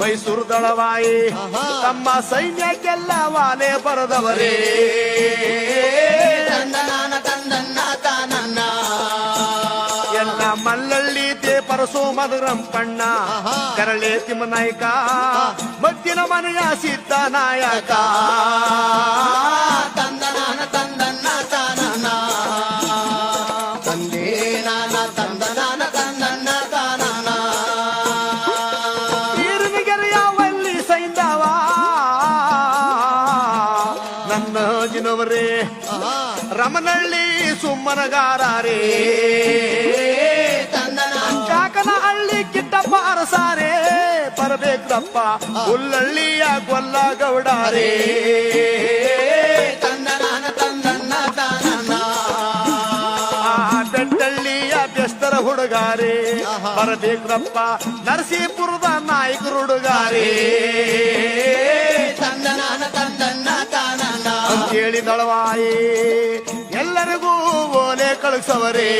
ಮೈಸೂರು ದಳವಾಯಿ. ತಮ್ಮ ಸೈನ್ಯಕ್ಕೆಲ್ಲ ವಾನೆ ಬರದವರೇ. ತಂದನಾನ ತಂದನ್ನ ತಾನನ್ನ. ಎಲ್ಲ ಮಲ್ಲಳ್ಳಿ ತೇ ಪರಸೋ ಮಧುರಂಪಣ್ಣ. ಕರಳೆ ತಿಮ್ಮನಾಯಕ ಮದ್ದಿನ ಮನೆಯ ಸಿದ್ಧ ನಾಯಕ. ತಂದನಾನ ತಂದನ್ನ ತಾನನ್ನ. ತಂದೆ ನಾನ ತಂದನಾನ ನನ್ನ ಜಿನವರೇ. ರಮನಳ್ಳಿ ಸುಮ್ಮನಗಾರೇ ಚಾಕನ ಹಳ್ಳಿ ಕಿಟ್ಟಪ್ಪ ಅರಸಾರೆ ಬರಬೇಕಪ್ಪ ಹುಲ್ಲಳ್ಳಿಯ ಗೊಲ್ಲ ಗೌಡಾರೇ ಹುಡುಗಾರೇ. ಬರಬೇಕ್ರಪ್ಪ ನರಸೀಪುರದ ನಾಯಕರು ಹುಡುಗಾರೆ. ತಾನನ್ನ ಅಂತೇಳಿ ದಳವಾಯಿ ಎಲ್ಲರಿಗೂ ಓಲೆ ಕಳಿಸವರೇ